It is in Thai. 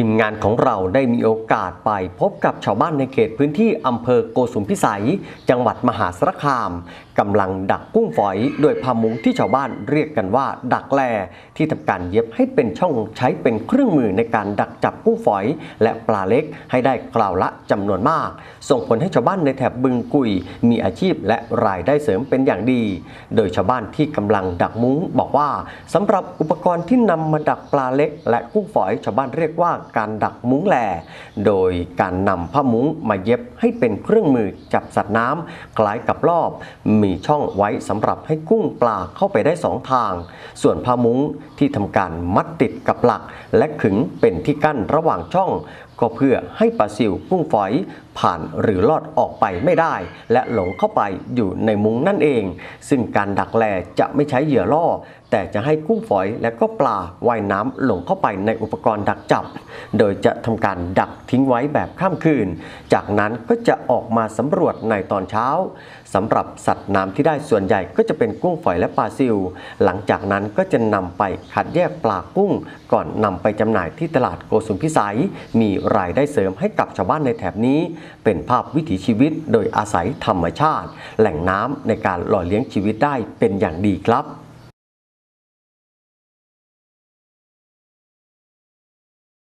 ทีมงานของเราได้มีโอกาสไปพบกับชาวบ้านในเขตพื้นที่อำเภอโกสุมพิสัย จังหวัดมหาสารคาม กำลังดักกุ้งฝอยโดยพามุงที่ชาวบ้านเรียกกันว่า ดักแลที่ทำการเย็บให้เป็นช่องใช้เป็นเครื่องมือในการดักจับกุ้งฝอย และปลาเล็กให้ได้กล่าวละจำนวนมาก ส่งผลให้ชาวบ้านในแถบบึงกุย มีอาชีพและรายได้เสริมเป็นอย่างดี โดยชาวบ้านที่กำลังดักมุ้งบอกว่าสำหรับอุปกรณ์ที่นำมาดักปลาเล็ก และกุ้งฝอยชาวบ้านเรียกว่าการดักมุ้งแหล่โดยการนำผ้ามุ้งมาเย็บให้เป็นเครื่องมือจับสัตว์น้ำคล้ายกับรอบมีมีช่องไว้สำหรับให้กุ้งปลาเข้าไปได้สองทาง ส่วนผ้ามุ้งที่ทำการมัดติดกับหลัก และขึงเป็นที่กั้นระหว่างช่อง ก็เพื่อให้ปลาซิวกุ้งฝอยผ่านหรือลอดออกไปไม่ได้ และหลงเข้าไปอยู่ในมุ้งนั่นเอง ซึ่งการดักแลจะไม่ใช้เหยื่อล่อ แต่จะให้กุ้งฝอยและก็ปลาว่ายน้ำหลงเข้าไปในอุปกรณ์ดักจับ โดยจะทำการดักทิ้งไว้แบบข้ามคืน จากนั้นก็จะออกมาสำรวจในตอนเช้าสำหรับสัตว์น้ำที่ได้ส่วนใหญ่ก็จะเป็นกุ้งฝอยและปลาซิว หลังจากนั้นก็จะนำไปคัดแยกปลากุ้ง ก่อนนำไปจำหน่ายที่ตลาดโกสุมพิสัย มีรายได้เสริมให้กับชาวบ้านในแถบนี้ เป็นภาพวิถีชีวิตโดยอาศัยธรรมชาติ แหล่งน้ำในการหล่อเลี้ยงชีวิตได้เป็นอย่างดีครับ